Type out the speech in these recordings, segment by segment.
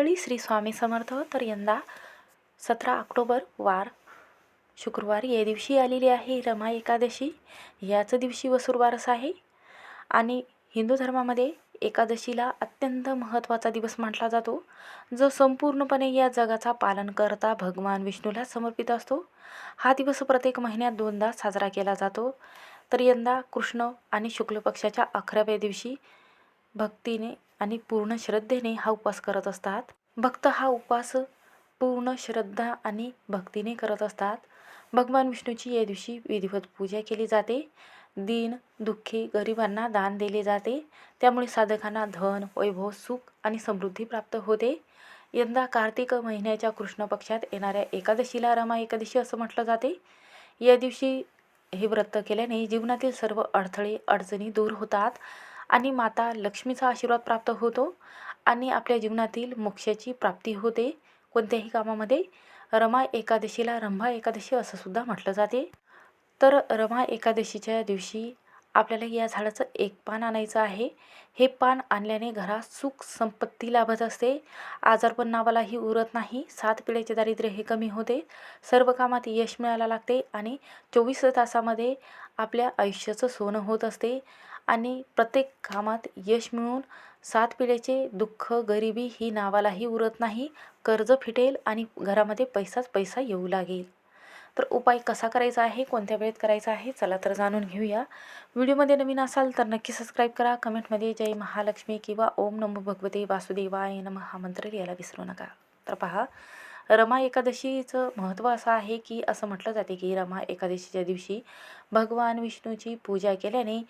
मंडळी श्री स्वामी समर्थ तर यंदा सतरा ऑक्टोबर वार शुक्रवार या दिवशी आलेली आहे रमा एकादशी. याच दिवशी वसुरवारस आहे आणि हिंदू धर्मामध्ये एकादशीला अत्यंत महत्त्वाचा दिवस म्हटला जातो. जो संपूर्णपणे या जगाचा पालन करता भगवान विष्णूला समर्पित असतो. हा दिवस प्रत्येक महिन्यात दोनदा साजरा केला जातो. तर यंदा कृष्ण आणि शुक्ल पक्षाच्या अकराव्या दिवशी भक्तीने आणि पूर्ण श्रद्धेने हा उपवास करत असतात. भक्त हा उपवास पूर्ण श्रद्धा आणि भक्तीने करत असतात. भगवान विष्णूची या दिवशी विधिवत पूजा केली जाते. दीन दुःखी गरिबांना दान दिले जाते. त्यामुळे साधकांना धन वैभव सुख आणि समृद्धी प्राप्त होते. यंदा कार्तिक महिन्याच्या कृष्ण पक्षात येणाऱ्या एकादशीला रमा एकादशी असं म्हटलं जाते. या दिवशी हे व्रत केल्याने जीवनातील सर्व अडथळे अडचणी दूर होतात. आणि माता लक्ष्मीचा आशीर्वाद प्राप्त होतो आणि आपल्या जीवनातील मोक्षाची प्राप्ती होते. कोणत्याही कामामध्ये रमा एकादशीला रंभा एकादशी असं सुद्धा म्हटलं जाते. तर रमा एकादशीच्या दिवशी आपल्याला या झाडाचं एक पान आणायचं आहे. हे पान आणल्याने घरात सुख संपत्ती लाभत असते. आजारपण नावालाही उरत नाही. सात पिढ्याचे दारिद्र्य हे कमी होते. सर्व कामात यश मिळायला लागते आणि चोवीस तासामध्ये आपल्या आयुष्याचं सोनं होत असते आणि प्रत्येक कामात यश मिळून सात पिढ्याचे दुःख गरिबी ही नावालाही उरत नाही. कर्ज फिटेल आणि घरामध्ये पैसाच पैसा येऊ लागेल. तर उपाय कसा करायचा आहे? कोणत्या वेळेत करायचा आहे? चला तर जाणून घेऊया. व्हिडिओमध्ये नवीन असाल तर नक्की सबस्क्राईब करा. कमेंटमध्ये जय महालक्ष्मी किंवा ओम नमो भगवते वासुदेवाय नम. हा मंत्र लिहायला विसरू नका. तर पहा रमा एकादशीचं महत्त्व असं आहे की असं म्हटलं जाते की रमा एकादशीच्या दिवशी भगवान विष्णूची पूजा केल्याने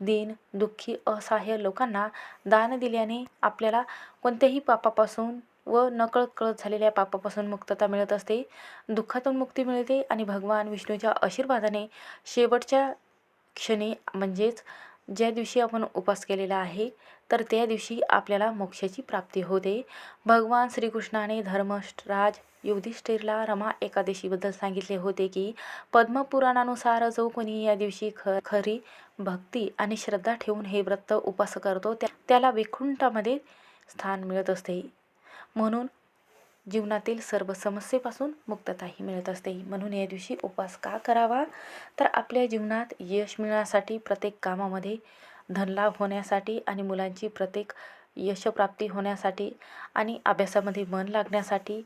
दीन दुःखी असहाय्य लोकांना दान दिल्याने आपल्याला कोणत्याही पापापासून व नकळत कळत झालेल्या पापापासून मुक्तता मिळत असते दुःखातून मुक्ती मिळते आणि भगवान विष्णूच्या आशीर्वादाने शेवटच्या क्षणी म्हणजेच ज्या दिवशी आपण उपास केलेला आहे तर त्या दिवशी आपल्याला मोक्षाची प्राप्ती होते. भगवान श्रीकृष्णाने धर्मराज युधिष्ठिरला रमा एकादशीबद्दल सांगितले होते की पद्मपुराणानुसार जो कोणी या दिवशी ख खरी भक्ती आणि श्रद्धा ठेवून हे व्रत उपास करतो त्या त्याला वैकुंठामध्ये स्थान मिळत असते. म्हणून जीवनातील सर्व समस्येपासून मुक्तताही मिळत असते. म्हणून या दिवशी उपवास का करावा? तर आपल्या जीवनात यश मिळण्यासाठी प्रत्येक कामामध्ये धनलाभ होण्यासाठी आणि मुलांची प्रत्येक यशप्राप्ती होण्यासाठी आणि अभ्यासामध्ये मन लागण्यासाठी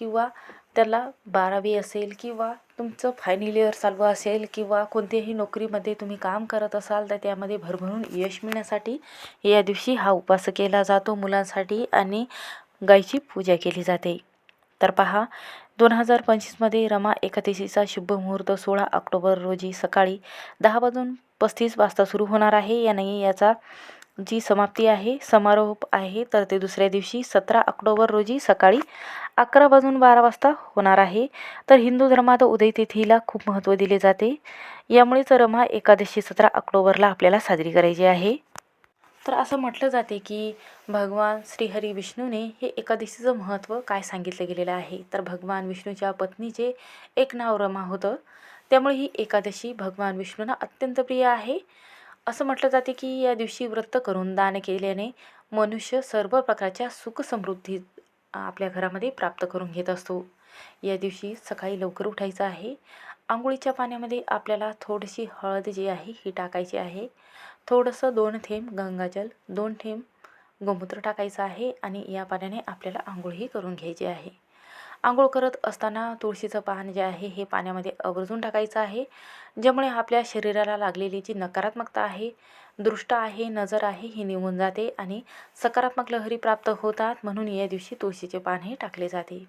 किंवा त्याला बारावी असेल किंवा तुमचं फायनल इयर चालू असेल किंवा कोणत्याही नोकरीमध्ये तुम्ही काम करत असाल तर त्यामध्ये भरभरून यश मिळण्यासाठी या दिवशी हा उपवास केला जातो मुलांसाठी आणि गाईची पूजा केली जाते. तर पहा दोन हजार पंचवीसमध्ये रमा एकादशीचा शुभ मुहूर्त सोळा ऑक्टोबर रोजी सकाळी दहा वाजून पस्तीस वाजता सुरू होणार आहे. याने याचा जी समाप्ती आहे समारोप आहे तर ते दुसऱ्या दिवशी सतरा ऑक्टोबर रोजी सकाळी अकरा वाजून बारा वाजता होणार आहे. तर हिंदू धर्मात उदय तिथीला खूप महत्त्व दिले जाते. यामुळेच रमा एकादशी सतरा ऑक्टोबरला आपल्याला साजरी करायची आहे. तर असं म्हटलं जाते की भगवान श्रीहरी विष्णूने हे एकादशीचं महत्त्व काय सांगितलं गेलेलं आहे? तर भगवान विष्णूच्या पत्नीचे एक नाव रमा होतं. त्यामुळे ही एकादशी भगवान विष्णूंना अत्यंत प्रिय आहे. असं म्हटलं जाते की या दिवशी व्रत करून दान केल्याने मनुष्य सर्व प्रकारच्या सुखसमृद्धी आपल्या घरामध्ये प्राप्त करून घेत असतो. या दिवशी सकाळी लवकर उठायचं आहे. आंघोळीच्या पाण्यामध्ये आपल्याला थोडीशी हळद जी आहे ही टाकायची आहे. थोडंसं दोन थेंब गंगाजल दोन थेंब गोमूत्र टाकायचं आहे आणि या पाण्याने आपल्याला आंघोळही करून घ्यायची आहे. आंघोळ करत असताना तुळशीचं पान जे आहे हे पाण्यामध्ये आवर्जून टाकायचं आहे ज्यामुळे आपल्या शरीराला लागलेली जी नकारात्मकता आहे दृष्ट आहे नजर आहे ही निघून जाते आणि सकारात्मक लहरी प्राप्त होतात म्हणून या दिवशी तुळशीचे पान हे टाकले जाते.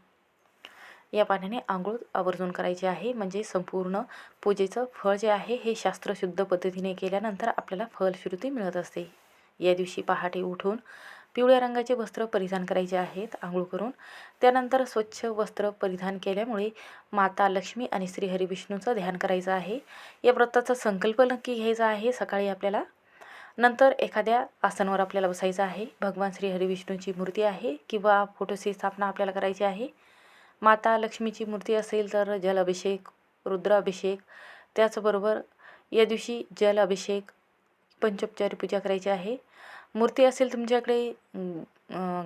या पाण्याने आंघोळ आवर्जून करायची आहे. म्हणजे संपूर्ण पूजेचं फळ जे आहे हे शास्त्रशुद्ध पद्धतीने केल्यानंतर आपल्याला फलश्रुती मिळत असते. या दिवशी पहाटे उठून पिवळ्या रंगाचे वस्त्र परिधान करायचे आहेत आंघोळ करून. त्यानंतर स्वच्छ वस्त्र परिधान केल्यामुळे माता लक्ष्मी आणि श्री हरिविष्णूचं ध्यान करायचं आहे. या व्रताचा संकल्प नक्की घ्यायचा आहे. सकाळी आपल्याला नंतर एखाद्या आसनावर आपल्याला बसायचं आहे. भगवान श्री हरिविष्णूची मूर्ती आहे किंवा फोटोची स्थापना आपल्याला करायची आहे. माता लक्ष्मीची मूर्ती असेल तर जल अभिषेक रुद्राभिषेक त्याचबरोबर या दिवशी जल अभिषेक पंचोपचारी पूजा करायची आहे. मूर्ती असेल तुमच्याकडे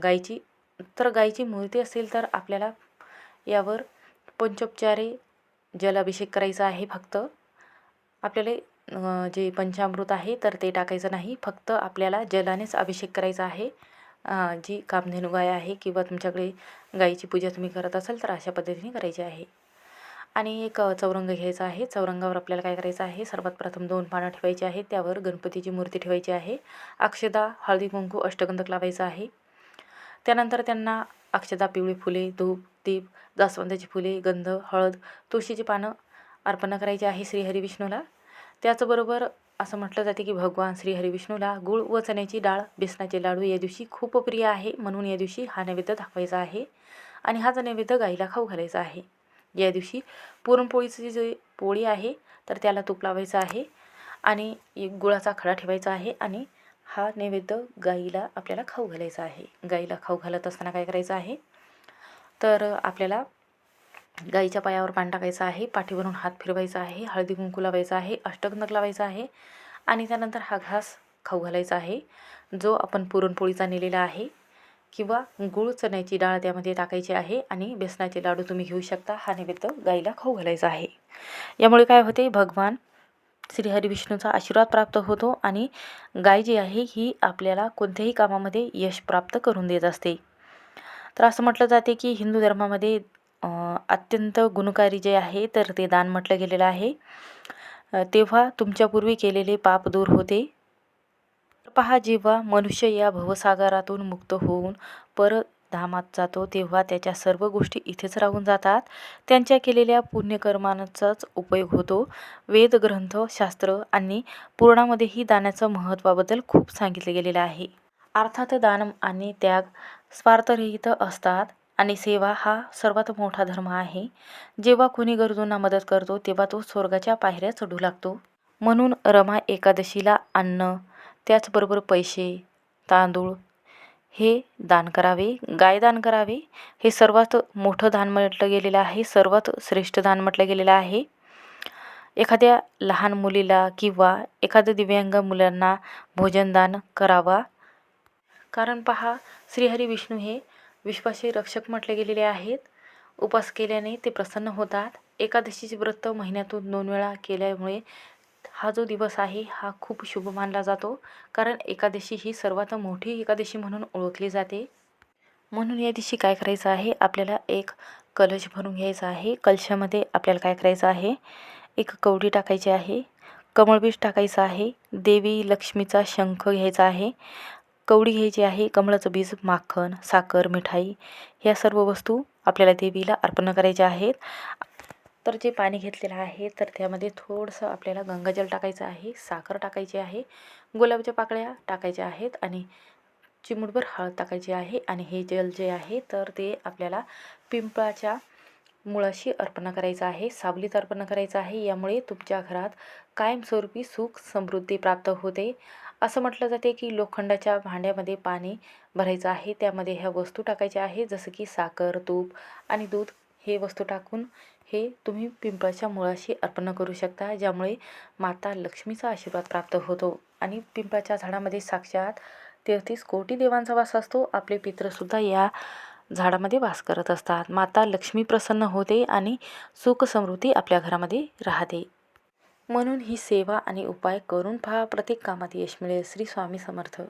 गायची तर गाईची मूर्ती असेल तर आपल्याला यावर पंचोपचारे जलाभिषेक करायचा आहे फक्त. आपल्याला जे पंचामृत आहे तर ते टाकायचं नाही फक्त आपल्याला जलानेच अभिषेक करायचा आहे. जी कामधेनू गाय आहे किंवा तुमच्याकडे गाईची पूजा तुम्ही करत असाल तर अशा पद्धतीने करायची आहे. आणि एक चौरंग घ्यायचा आहे. चौरंगावर आपल्याला काय करायचं आहे? सर्वात प्रथम दोन पानं ठेवायची आहेत. त्यावर गणपतीची मूर्ती ठेवायची आहे. अक्षदा हळदी कुंकू अष्टगंधक लावायचा आहे. त्यानंतर त्यांना अक्षदा पिवळी फुले धूप दीप जास्वंदाची फुले गंध हळद तुळशीची पानं अर्पण करायची आहे श्रीहरी विष्णूला त्याचबरोबर असं म्हटलं जाते की भगवान श्री हरिविष्णूला गुळ व चण्याची डाळ बेसनाचे लाडू या दिवशी खूप प्रिय आहे. म्हणून या दिवशी हा नैवेद्य दाखवायचा आहे आणि हाच नैवेद्य गाईला खाऊ घालायचा आहे. या दिवशी पुरणपोळीची जी पोळी आहे तर त्याला तूप लावायचं आहे आणि एक गुळाचा खडा ठेवायचा आहे आणि हा नैवेद्य गाईला आपल्याला खाऊ घालायचा आहे. गाईला खाऊ घालत असताना काय करायचं आहे? तर आपल्याला गाईच्या पायावर पान टाकायचं आहे पाठीवरून हात फिरवायचा आहे हळदी कुंकू लावायचा आहे अष्टगंधक लावायचा आहे आणि त्यानंतर हा घास खाऊ घालायचा आहे जो आपण पुरणपोळीचा नेलेला आहे किंवा गूळ चण्याची डाळ त्यामध्ये टाकायची आहे आणि बेसनाचे लाडू तुम्ही घेऊ शकता हा नैवेद्य गाईला खाऊ घालायचा आहे. यामुळे काय होते भगवान श्री हरिविष्णूचा आशीर्वाद प्राप्त होतो आणि गाय जी आहे ही आपल्याला कोणत्याही कामामध्ये यश प्राप्त करून देत असते. तर असं म्हटलं जाते की हिंदू धर्मामध्ये अत्यंत गुणकारी जे आहे तर ते दान म्हटलं गेलेलं आहे. तेव्हा तुमच्यापूर्वी केलेले पाप दूर होते. पहा जेव्हा मनुष्य या भवसागरातून मुक्त होऊन परत धामात जातो तेव्हा त्याच्या सर्व गोष्टी इथेच राहून जातात. त्यांच्या केलेल्या पुण्यकर्मांचाच उपयोग होतो. वेद ग्रंथ शास्त्र आणि पुराणामध्येही दानाचं महत्त्वाबद्दल खूप सांगितले गेलेलं आहे. अर्थात दान आणि त्याग स्वार्थरहित असतात. आणि सेवा हा सर्वात मोठा धर्म आहे. जेव्हा कोणी गरजूंना मदत करतो तेव्हा तो स्वर्गाच्या पायऱ्या चढू लागतो. म्हणून रमा एकादशीला अन्न त्याचबरोबर पैसे तांदूळ हे दान करावे. गाय दान करावे. हे सर्वात मोठं दान म्हटलं गेलेलं आहे. सर्वात श्रेष्ठ दान म्हटलं गेलेलं आहे. एखाद्या लहान मुलीला किंवा एखाद्या दिव्यांग मुलांना भोजनदान करावा. कारण पहा श्रीहरी विष्णू हे विश्वाचे रक्षक म्हटले गेलेले आहेत. उपास केल्याने ते प्रसन्न होतात. एकादशीचे व्रत महिन्यातून दोन वेळा केल्यामुळे हा जो दिवस आहे हा खूप शुभ मानला जातो. कारण एकादशी ही सर्वात मोठी एकादशी म्हणून ओळखली जाते. म्हणून या दिवशी काय करायचं आहे? आपल्याला एक कलश भरून घ्यायचा आहे. कलशामध्ये आपल्याला काय करायचं आहे? एक कवडी टाकायची आहे. कमळबीज टाकायचं आहे. देवी लक्ष्मीचा शंख घ्यायचा आहे. कवडी घ्यायची आहे कमळाचं बीज माखन साखर मिठाई ह्या सर्व वस्तू आपल्याला देवीला अर्पण करायच्या आहेत. तर जे पाणी घेतलेलं आहे तर त्यामध्ये थोडंसं आपल्याला गंगाजल टाकायचं आहे साखर टाकायची आहे गुलाबाच्या पाकळ्या टाकायच्या आहेत आणि चिमूटभर हळद टाकायची आहे. आणि हे जल जे आहे तर ते आपल्याला पिंपळाच्या मुळाशी अर्पण करायचं आहे सावलीत अर्पण करायचं आहे. यामुळे तुमच्या घरात कायमस्वरूपी सुख समृद्धी प्राप्त होते. असं म्हटलं जाते की लोखंडाच्या भांड्यामध्ये पाणी भरायचं आहे. त्यामध्ये ह्या वस्तू टाकायच्या आहे जसं की साखर तूप आणि दूध. हे वस्तू टाकून हे तुम्ही पिंपळाच्या मुळाशी अर्पण करू शकता ज्यामुळे माता लक्ष्मीचा आशीर्वाद प्राप्त होतो. आणि पिंपळाच्या झाडामध्ये साक्षात तेहतीस कोटी देवांचा वास असतो. आपले पित्रसुद्धा या झाडामध्ये वास करत असतात. माता लक्ष्मी प्रसन्न होते आणि सुख समृद्धी आपल्या घरामध्ये राहते. म्हणून ही सेवा आणि उपाय करून पहा. प्रत्येक कामात यश मिळेल. श्री स्वामी समर्थ.